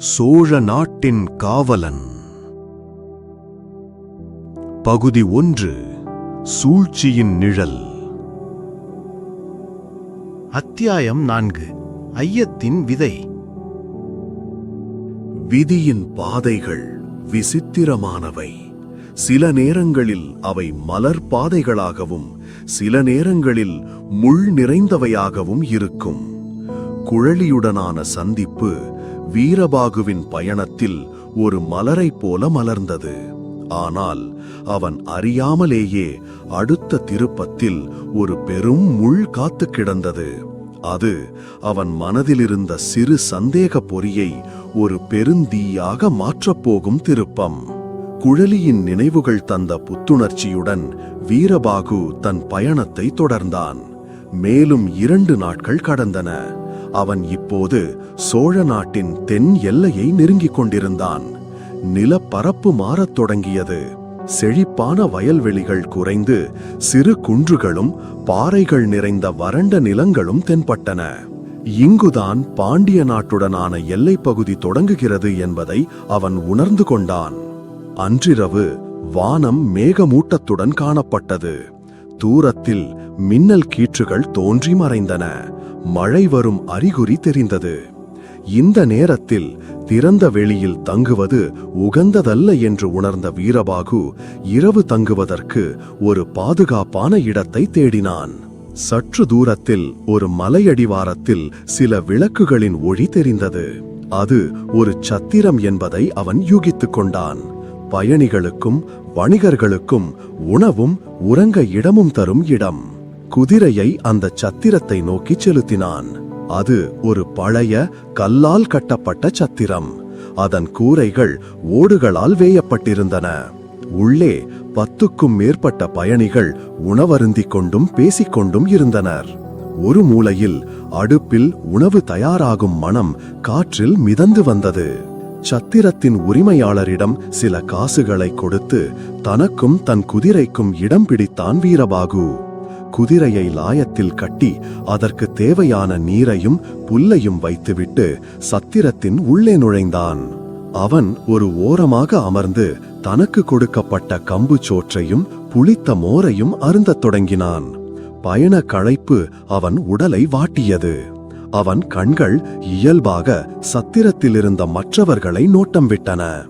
சோழ நாட்டின் காவலன். பகுதி ஒன்று சூழ்ச்சியின் நிழல். அத்தியாயம் நான்கு ஐயத்தின் விதை. விதியின் பாதைகள் விசித்திரமானவை. சில நேரங்களில் அவை மலர் பாதைகளாகவும் சில நேரங்களில் முள் நிறைந்தவையாகவும் இருக்கும். குழலியுடனான சந்திப்பு வீரபாகுவின் பயணத்தில் ஒரு மலரைப் போல மலர்ந்தது. ஆனால் அவன் அறியாமலேயே அடுத்த திருப்பத்தில் ஒரு பெரும் முள் காத்து கிடந்தது. அது அவன் மனதிலிருந்த சிறு சந்தேக பொறியை ஒரு பெருந்தீயாக மாற்றப்போகும் திருப்பம். குழலியின் நினைவுகள் தந்த புத்துணர்ச்சியுடன் வீரபாகு தன் பயணத்தை தொடர்ந்தான். மேலும் இரண்டு நாட்கள் கடந்தன. அவன் இப்போது சோழ நாட்டின் தென் எல்லையை நெருங்கிக் கொண்டிருந்தான். நிலப்பரப்பு மாறத் தொடங்கியது. செழிப்பான வயல்வெளிகள் குறைந்து சிறு குன்றுகளும் பாறைகள் நிறைந்த வறண்ட நிலங்களும் தென்பட்டன. இங்குதான் பாண்டிய நாட்டுடனான எல்லைப் பகுதி தொடங்குகிறது என்பதை அவன் உணர்ந்து கொண்டான். அன்றிரவு வானம் மேகமூட்டத்துடன் காணப்பட்டது. தூரத்தில் மின்னல் கீற்றுகள் தோன்றி மறைந்தன. மழை வரும் அறிகுறி தெரிந்தது. இந்த நேரத்தில் திறந்த வெளியில் தங்குவது உகந்ததல்ல என்று உணர்ந்த வீரபாகு இரவு தங்குவதற்கு ஒரு பாதுகாப்பான இடத்தை தேடினான். சற்று தூரத்தில் ஒரு மலையடிவாரத்தில் சில விளக்குகளின் ஒளி தெரிந்தது. அது ஒரு சத்திரம் என்பதை அவன் யூகித்துக் கொண்டான். பயணிகளுக்கும் வணிகர்களுக்கும் உணவும் உறங்க இடமும் தரும் இடம். குதிரையை அந்த சத்திரத்தை நோக்கி செலுத்தினான். அது ஒரு பழைய கல்லால் கட்டப்பட்ட சத்திரம். அதன் கூரைகள் ஓடுகளால் வேயப்பட்டிருந்தன. உள்ளே பத்துக்கும் மேற்பட்ட பயணிகள் உணவருந்திக் கொண்டும் பேசிக்கொண்டும் இருந்தனர். ஒரு மூலையில் அடுப்பில் உணவு தயாராகும் மனம் காற்றில் மிதந்து வந்தது. சத்திரத்தின் உரிமையாளரிடம் சில காசுகளை கொடுத்து தனக்கும் தன் குதிரைக்கும் இடம் பிடித்தான் வீரபாகு. குதிரையை லாயத்தில் கட்டி அதற்கு தேவையான நீரையும் புல்லையும் வைத்துவிட்டு சத்திரத்தின் உள்ளே நுழைந்தான். அவன் ஒரு ஓரமாக அமர்ந்து தனக்கு கொடுக்கப்பட்ட கம்பு சோற்றையும் புளித்த மோரையும் அருந்தத் தொடங்கினான். பயண களைப்பு அவன் உடலை வாட்டியது. அவன் கண்கள் இயல்பாக சத்திரத்திலிருந்த மற்றவர்களை நோட்டம் விட்டன.